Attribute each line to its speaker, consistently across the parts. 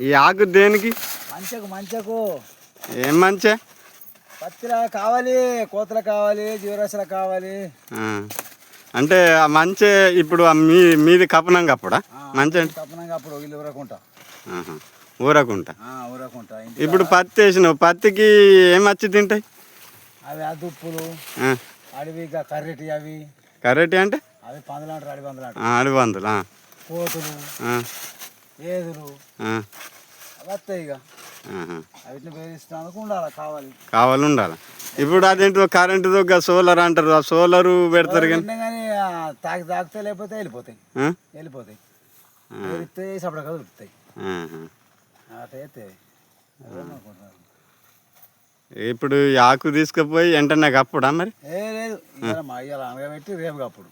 Speaker 1: ఈ ఆకు దేనికి?
Speaker 2: మంచకు మంచకు.
Speaker 1: ఏం మంచే?
Speaker 2: పత్తిలా కావాలి కోతలు కావాలి జీవరాశులు కావాలి.
Speaker 1: అంటే ఆ మంచే ఇప్పుడు ఆ మీ మీది కపనం కప్పుడా? మంచి?
Speaker 2: తప్పనంగా అప్పుడు వీళ్ళు ఊరకుంటా.
Speaker 1: ఊరకుంటా?
Speaker 2: ఊరకుంటా
Speaker 1: ఇప్పుడు పత్తి వేసినావు పత్తికి ఏం వచ్చి తింటాయి?
Speaker 2: అవి ఆ. దుప్పులు. అడవి కర్రెటి అవి.
Speaker 1: కరెక్ట్ అంటే?
Speaker 2: అవి పందులు అంటారు అడవి పందులు?
Speaker 1: అడివందులు ఆ.
Speaker 2: కోతులు అవి వస్తాయి ఇక. వీటిని బెదిరిస్తానికి ఉండాలి కావాలి.
Speaker 1: కావాలి ఉండాలి? ఇప్పుడు అదేంటో కరెంటుతో సోలార్ అంటారు. ఆ సోలారు పెడతారు కానీ
Speaker 2: తాకి తాకితే లేకపోతే వెళ్ళిపోతాయి? వెళ్ళిపోతాయి. సపడ. అట్లా అయితే అనుకుంటున్నారు?
Speaker 1: ఇప్పుడు ఆకు తీసుకుపోయి వెంటనే కప్పుడా మరి?
Speaker 2: ఏ లేదు. అనగబెట్టి రేపు అప్పుడు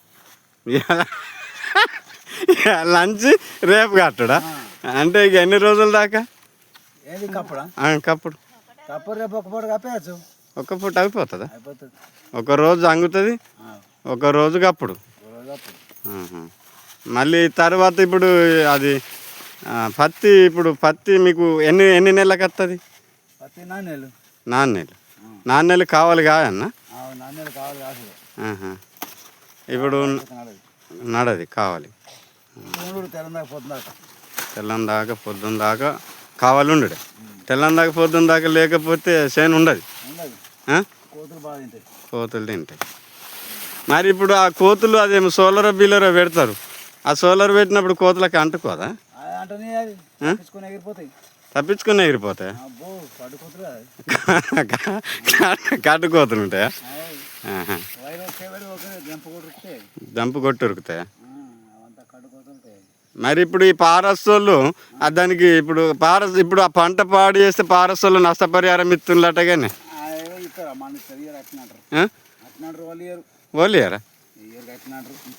Speaker 1: ఇవాళ లంచ్ రేపు కట్టుడా? అంటే ఇక ఎన్ని రోజుల దాకా?
Speaker 2: ఏది కప్పుడా?
Speaker 1: ఆ, కప్పుడు.
Speaker 2: కప్పుడు రేపు ఒక పూట కప్పేయచ్చు.
Speaker 1: పూట అయిపోతుందా? ఒక రోజు అంగుతుంది ఒక రోజు కప్పుడు.
Speaker 2: ఒక.
Speaker 1: మళ్ళీ తర్వాత ఇప్పుడు అది పత్తి ఇప్పుడు పత్తి మీకు ఎన్ని ఎన్ని నెలలకు వస్తుంది
Speaker 2: పత్తి నాణ్యలు
Speaker 1: నాన్నెలు నాన్నెలు కావాలి కాదన్న
Speaker 2: నాణ్యలు కావాలి కాదు.
Speaker 1: ఆహా. ఇప్పుడు నడది కావాలి.
Speaker 2: మూడు తెలంగాణ పోతున్నాక
Speaker 1: తెల్లం దాకా పొద్దున్న దాకా కావాలి ఉండడు. తెల్లం దాకా పొద్దున్న దాకా లేకపోతే చేను ఉండదు?
Speaker 2: కోతులు తింటాయి.
Speaker 1: మరి ఇప్పుడు ఆ కోతులు అదేమో సోలర్ బీలరో పెడతారు. ఆ సోలార్ పెట్టినప్పుడు కోతులకి అంటుకోదా? తప్పించుకుని ఎగిరిపోతాయి.
Speaker 2: అబ్బో పడ్డు కోతులు అది.
Speaker 1: కాటు కోతులు ఉంటాయా? దంపు కొట్టి ఉరుకుతాయా
Speaker 2: అవంతా కడ్డు కోతులు ఉంటాయి
Speaker 1: మరి ఇప్పుడు ఈ పారస్తోళ్ళు ఆ దానికి ఇప్పుడు పారస్ ఇప్పుడు ఆ పంట పాడు చేస్తే పారస్తోళ్ళు నష్టపరిహారం ఇస్తుందట కానీ
Speaker 2: అవి ఇస్తారు మన ఇస్తారు ఇయర్ అట్టినారు
Speaker 1: ఆ?
Speaker 2: అట్టినారు వాళ్ళు ఇయర్
Speaker 1: ఓలియారా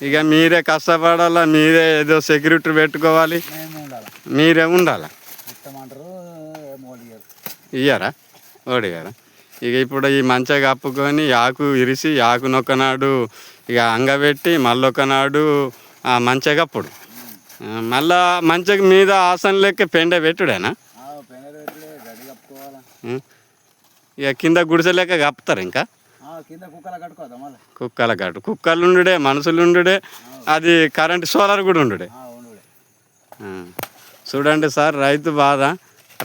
Speaker 1: ఇక మీరే కష్టపడాలా మీరే ఏదో సెక్యూరిటీ పెట్టుకోవాలి. మీరే ఉండాలా? ఇయ్యారా. ఓడిగారా ఇక ఇప్పుడు ఈ మంచిగా కప్పుకొని ఆకు ఇరిసి ఆకు నొక్కనాడు ఇక అంగబెట్టి మళ్ళొకనాడు ఆ మంచిగా కప్పుడు. ఆ, మళ్ళా మంచిగా మీద ఆసన లెక్క పెండ పెట్టుడేనా? ఇక కింద గుడిసె లెక్క కప్పుతారు ఇంకా?
Speaker 2: కుక్కల
Speaker 1: గట్టు కుక్కలు ఉండుడే మనుషులు ఉండుడే అది కరెంట్ సోలార్ కూడా ఉండుడే. చూడండి సార్ రైతు బాధ.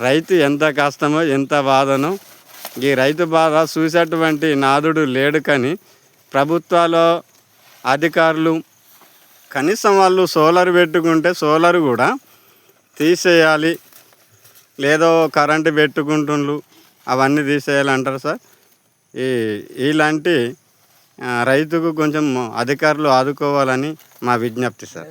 Speaker 1: రైతు ఎంత కష్టమో ఎంత బాధనో. ఈ రైతు బాధ చూసేటువంటి నాదుడు లేడు కానీ ప్రభుత్వాలు అధికారులు కనీసం వాళ్ళు సోలార్ పెట్టుకుంటే సోలార్ కూడా తీసేయాలి. లేదో కరెంటు పెట్టుకుంటుండ్రు అవన్నీ తీసేయాలి అంటారు సార్. ఈ ఇలాంటి రైతుకు కొంచెం అధికారులు ఆదుకోవాలని మా విజ్ఞప్తి సార్.